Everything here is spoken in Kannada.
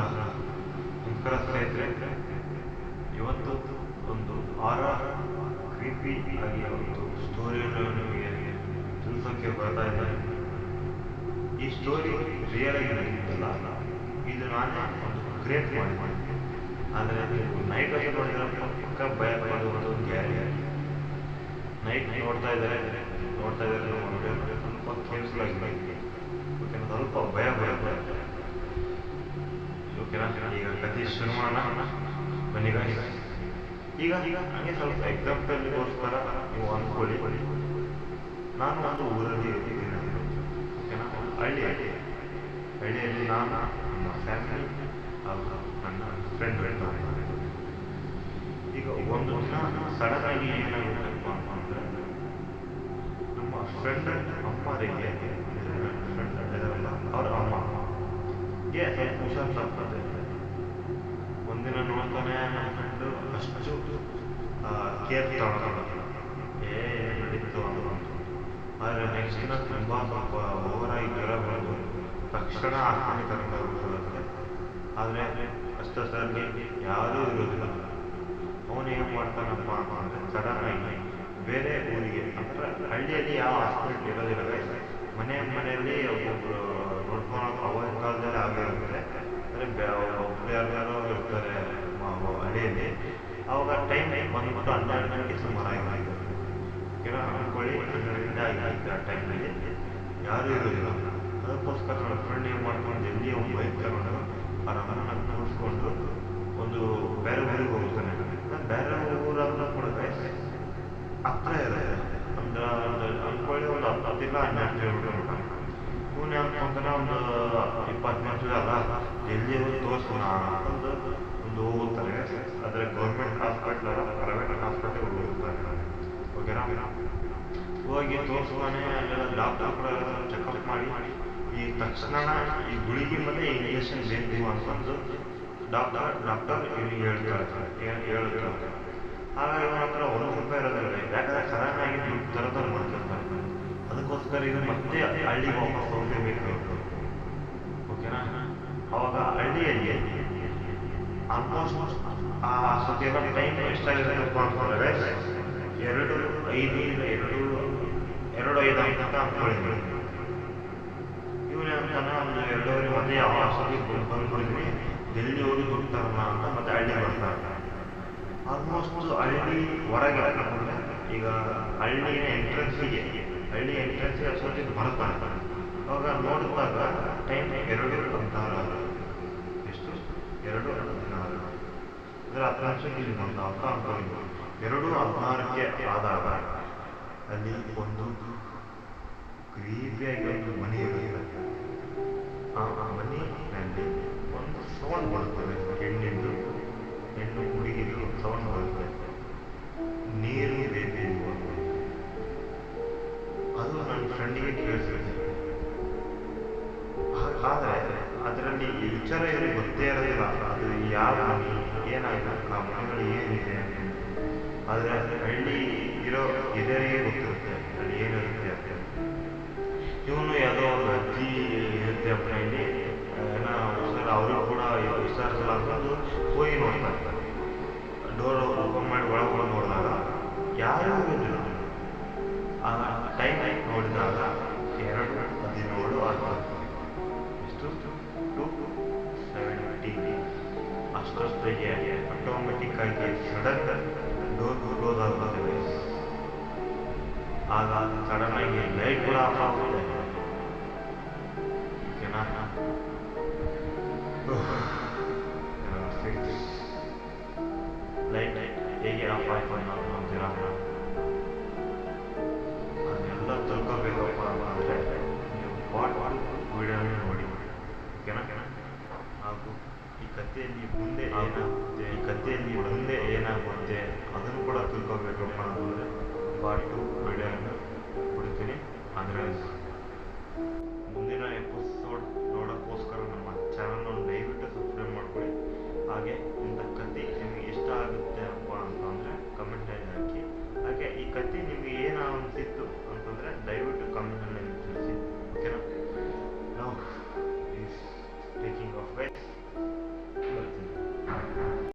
ನಮಸ್ಕಾರ ಸ್ನೇಹಿತರೆ ಇವತ್ತು ಒಂದು ಆರ ಕ್ರೀಪಿ ಆಗಿ ಒಂದು ಸ್ಟೋರಿಯನ್ನು ನಿಮಗೆ ತಿಳಿಸೋಕ್ಕೆ ಬರ್ತಾ ಇದ್ದಾರೆ ಈ ಸ್ಟೋರಿ ರಿಯಲ್ ಆಗಿ ನಡೆಯುತ್ತಲ್ಲ ಇದು ನಾನು ಒಂದು ಕ್ರಿಯೇಟ್ ಮಾಡಿ ಆದರೆ ನೀವು ನೈಟ್ ಅಲ್ಲಿ ನೋಡಿದ್ರೆ ಪಕ್ಕ ಭಯ ಒಂದು ಗ್ಯಾರಂಟಿ ನೈಟ್ ನೋಡ್ತಾ ಇದ್ದಾರೆ ನೋಡ್ತಾ ಇದ್ದಾರೆ ನೋಡಿದ್ರೆ ಸ್ವಲ್ಪ ಕೇರ್ಫುಲ್ ಆಗಿ ಸ್ವಲ್ಪ ಭಯ ಭಯ ಭಯ ಓಕೆನಾ ಈಗ ಕಥೆ ಶುರು ಮಾಡೋಣ ಬನ್ನಿ. ಈಗ ಹಂಗೆ ಸ್ವಲ್ಪ ಎಕ್ಸಾಂಪಲ್ಗೋಸ್ಕರ ನೀವು ಅಂದ್ಕೊಳ್ಳಿ ನಾನು ಒಂದು ಊರಲ್ಲಿ ಇರ್ತಿದ್ದೀನಿ ಓಕೆನಾ ಹಳ್ಳಿ ಹಳ್ಳಿಯಲ್ಲಿ ನಾನು ನಮ್ಮ ಫ್ಯಾಮಿಲಿ ಹಾಗೂ ನನ್ನ ಫ್ರೆಂಡ್ ಈಗ ಒಂದು ದಿನ ಸಡನ್ ಆಗಿ ಏನಾಗುತ್ತಪ್ಪ ಅಂತಂದ್ರೆ ನಮ್ಮ ಫ್ರೆಂಡ್ ಅಮ್ಮರಿಗೆ ಫ್ರೆಂಡ್ ಅವ್ರ ಅಮ್ಮ ಗೆ ಹುಷಾರ್ ಒಂದಿನ ನೋಡ್ತಾನೆ ನಮ್ಮ ಫ್ರೆಂಡು ಅಷ್ಟು ಕೇರ್ ತಗೊಳ್ಳೋದು ಏ ನಡೀತು ಅಂತ. ಆದರೆ ನೆಕ್ಸ್ಟ್ ದಿನ ತುಂಬ ಸ್ವಲ್ಪ ಓವರಾಗಿ ಜ್ವರ ಬರೋದು. ತಕ್ಷಣ ಆಸ್ಪತ್ರೆ ಕರ್ಕೊಂಡು ಹೋಗ್ಬಿಡುತ್ತೆ ಆದರೆ ಸರ್ಗೆ ಯಾವುದೂ ಇರೋದಿಲ್ಲ. ಅವನು ಏನು ಮಾಡ್ತಾನಪ್ಪ ಅಂದರೆ ಸಡನ್ ಆಗಿ ಬೇರೆ ಊರಿಗೆ, ಅಂದರೆ ಹಳ್ಳಿಯಲ್ಲಿ ಯಾವ ಹಾಸ್ಪಿಟಲ್ ಇರೋದಿಲ್ಲ. ಮನೆ ಮನೆಯಲ್ಲಿ ಒಬ್ಬೊಬ್ರು ನೋಡ್ಕೊಂಡು ಅವಾಗಿನ ಕಾಲದಲ್ಲಿ ಆಗಿರುತ್ತೆ ಅಂದರೆ ಒಬ್ರು ಯಾರ್ಯಾರೋ ಇರ್ತಾರೆ ಹಳ್ಳಿಯಲ್ಲಿ, ಅವಾಗ ಟೈಮ್ ಬಂದ್ಬಿಟ್ಟು ಹನ್ನೆರಡು ಗಂಟೆ ಸುಮಾರಾಗಿ ಆಗಿರುತ್ತೆ ಏನೋ ಅನ್ಕೊಳ್ಳಿ ಹನ್ನೆರಡರಿಂದ ಆಗಿರುತ್ತೆ ಆ ಟೈಮಲ್ಲಿ ಯಾರೂ ಇರೋದಿಲ್ಲ. ಅದಕ್ಕೋಸ್ಕರ ನನ್ನ ಫ್ರೆಂಡ್ ಏನು ಮಾಡ್ಕೊಂಡು ಜಲ್ದಿ ಒಂದು ಬೈಕ್ ತಗೊಂಡು ಆ ರಮನ ಕೂರಿಸ್ಕೊಂಡು ಒಂದು ಬೇರೆ ಊರಿಗೆ ಹೋಗ್ತಾನೆ. ಬೇರೆ ಊರಾದ್ರೂ ಕೂಡ ನೋಡಿದ್ರೆ ಹತ್ರ ಇದೆ ಅಂದ್ರೆ ಒಂದು ಅನ್ಕೊಳ್ಳಿ ಒಂದು ಹತ್ತು ಹತ್ತಿಲ್ಲ ಹನ್ನೆರಡು ಕಿಲೋಮೀಟರ್ ಇವನೇ ಅನ್ಕೊಂತಾನೆ ಒಂದು ಇಪ್ಪತ್ತು ನಿಮಿಷ ಅಲ್ಲ ಎಲ್ಲಿ ತೋರಿಸೋಣ ಅಂತಂದು ಒಂದು ಹೋಗ್ತಾರೆ ಆದರೆ ಗೌರ್ಮೆಂಟ್ ಹಾಸ್ಪಿಟ್ಲ್ ಅಲ್ಲ ಪ್ರೈವೇಟ್ ಹಾಸ್ಪಿಟಲ್ ಹೋಗ್ತಾರೆ ಓಕೆನಾ ಹೋಗಿ ತೋರಿಸ್ತಾನೆ ಅಲ್ಲೆಲ್ಲ ಡಾಕ್ಟರ್ ಕೂಡ ಚೆಕಪ್ ಮಾಡಿ ಈ ತಕ್ಷಣ ಈ ಗುಳಿಗೆ ಮೇಲೆ ಇಂಜೆಕ್ಷನ್ ಬೇಕು ಅಂತಂದು ಡಾಕ್ಟರ್ ಡಾಕ್ಟರ್ ಹೇಳ್ತಾರೆ ಹೇಳ್ತಾರೆ ಆಗ ಇವನ ಹತ್ರ ಒಂದು ರೂಪಾಯಿ ಇರೋದಿಲ್ಲ ಯಾಕಂದ್ರೆ ಅದಕ್ಕೋಸ್ಕರ ಇದು ಮತ್ತೆ ಹಳ್ಳಿಗೆ ವಾಪಸ್ ಹೋಗಲೇಬೇಕು ಓಕೆನಾ ಅವಾಗ ಹಳ್ಳಿಯಲ್ಲಿ ಆಲ್ಮೋಸ್ಟ್ ಆ ಸದ್ಯ ಟೈಮ್ ಎಷ್ಟಾಗಿರುತ್ತಪ್ಪ ಅಂತಂದ್ರೆ ಎರಡು ಐದು ಎರಡು ಎರಡು ಐದು ಅಂತ ಅನ್ಕೊಳ್ಳಿ ಇವನೇ ಅಂತಾನೆ ಒಂದು ಎರಡೂವರೆ ಮತ್ತೆ ಯಾವ ಸತಿ ಬಂದ್ಬಿಡ್ತೀನಿ. ಡೆಲ್ಲಿ ಹೋಗಿ ತರೋಣ ಅಂತ ಮತ್ತೆ ಹಳ್ಳಿ ಬರ್ತಾರೆ. ಆಲ್ಮೋಸ್ಟ್ ಹಳ್ಳಿ ಹೊರಗೆ ಈಗ ಹಳ್ಳಿನ ಎಂಟ್ರೆನ್ಸಿಗೆ ಹಳ್ಳಿ ಎಂಟ್ರೆನ್ಸ್ಗೆ ಅಷ್ಟೊತ್ತಿಗೆ ಬರ್ತಾರೆ ಅವಾಗ ನೋಡಿದಾಗ ಟೈಮ್ ಎರಡು ಹದಿನಾರು ಎಷ್ಟು? ಎರಡು ಹದಿನಾರು. ಅಂದರೆ ಹತ್ತು ನಿಮಿಷಕ್ಕೆ ಇಲ್ಲಿ ಬಂದ ಅಂತ ಅನ್ಕೊಂಡು ಎರಡು ಹದಿನಾರಕ್ಕೆ ಆದಾಗ ಅಲ್ಲಿ ಒಂದು ಕ್ರೀಪಿಯಾಗಿ ಒಂದು ಮನೆ ಇರುತ್ತೆ ಆ ಮನೆಯಲ್ಲಿ ಒಂದು ಸೌಂಡ್ ಬರ್ತದೆ ಹೆಣ್ಣಿಂದು ಆದರೆ ಅದರಲ್ಲಿ ವಿಚಾರ ಏನು ಗೊತ್ತೇ ಇರೋದಿಲ್ಲ. ಅದು ಯಾವ ಮನೆ ಏನಾಗಿದೆ ಆ ಮನೆಗಳು ಏನಿದೆ ಆದರೆ ಹಳ್ಳಿ ಇರೋ ಹಿರಿಯರಿಗೆ ಗೊತ್ತಿರುತ್ತೆ, ಅಲ್ಲಿ ಏನಿರುತ್ತೆ ಅಂತ. ಇವನು ಯಾವುದೋ ಒಂದು ಅಜ್ಜಿ ಇರುತ್ತೆ ಮನೆಯಲ್ಲಿ ಏನೋ ಅವರಿಗೂ ಅವರು ಕೂಡ ಹುಷಾರಿಲ್ಲ ಅಂತಂದು ಹೋಗಿ ನೋಡ್ತಾ ಡೋರ್ ಓಪನ್ ಮಾಡಿ ಒಳಗೆ ಹೋಗಿ ನೋಡಿದಾಗ ಯಾರೂ ಇರೋದಿಲ್ಲ ಆ ಟೈಮ್ ನೋಡಿದಾಗ ಎರಡು ಅಷ್ಟೊತ್ತಿಗೆ ಆಟೋಮೆಟಿಕ್ ಆಗಿ ಸಡನ್ ಡೋರ್ ಕ್ಲೋಸ್ ಆಗ್ತದೆ ಆಗ ಸಡನ್ ಆಗಿ ಲೈಟ್ ಕೂಡ ಆಫ್ ಆಗುತ್ತೆ. ಓಕೆನಾ ಲೈಟ್ ಹೇಗೆ ಆಫ್ ಆಯ್ತು ಅನ್ನೋದು ಅಂತೀರಾ. ಅದನ್ನೆಲ್ಲ ತಿಳ್ಕೊಬೇಕಪ್ಪ. ಅಂತಂದರೆ ನೀವು ಪಾಟ್ ವಿಡಿಯೋನ ನೋಡಿ. ಓಕೆನಾ? ಹಾಗೂ ಈ ಕಥೆಯಲ್ಲಿ ಮುಂದೆ ಏನಾಗುತ್ತೆ? ಈ ಕಥೆಯಲ್ಲಿ ಮುಂದೆ ಏನಾಗುತ್ತೆ? ಅದನ್ನು ಕೂಡ ತಿಳ್ಕೊಬೇಕಪ್ಪ ಅಂತಂದರೆ ಪಾರ್ಟ್ ಟು ವಿಡಿಯೋನ ಕೊಡ್ತೀನಿ. ಆದರೆ ಮುಂದಿನ ಎಪಿಸೋಡ್ ನೋಡೋಕ್ಕೋಸ್ಕರ ನಮ್ಮ ಚಾನಲ್ನ ದಯವಿಟ್ಟು ಸಬ್ಸ್ಕ್ರೈಬ್ ಮಾಡ್ಕೊಳ್ಳಿ. ಹಾಗೆ ಇಂಥ ಕತೆ ನಿಮಗೆ ಇಷ್ಟ ಆಗುತ್ತೆ ಅಪ್ಪ ಅಂತಂದರೆ ಕಮೆಂಟಲ್ಲಿ ಹಾಕಿ. ಹಾಗೆ ಈ ಕತೆ ನಿಮಗೆ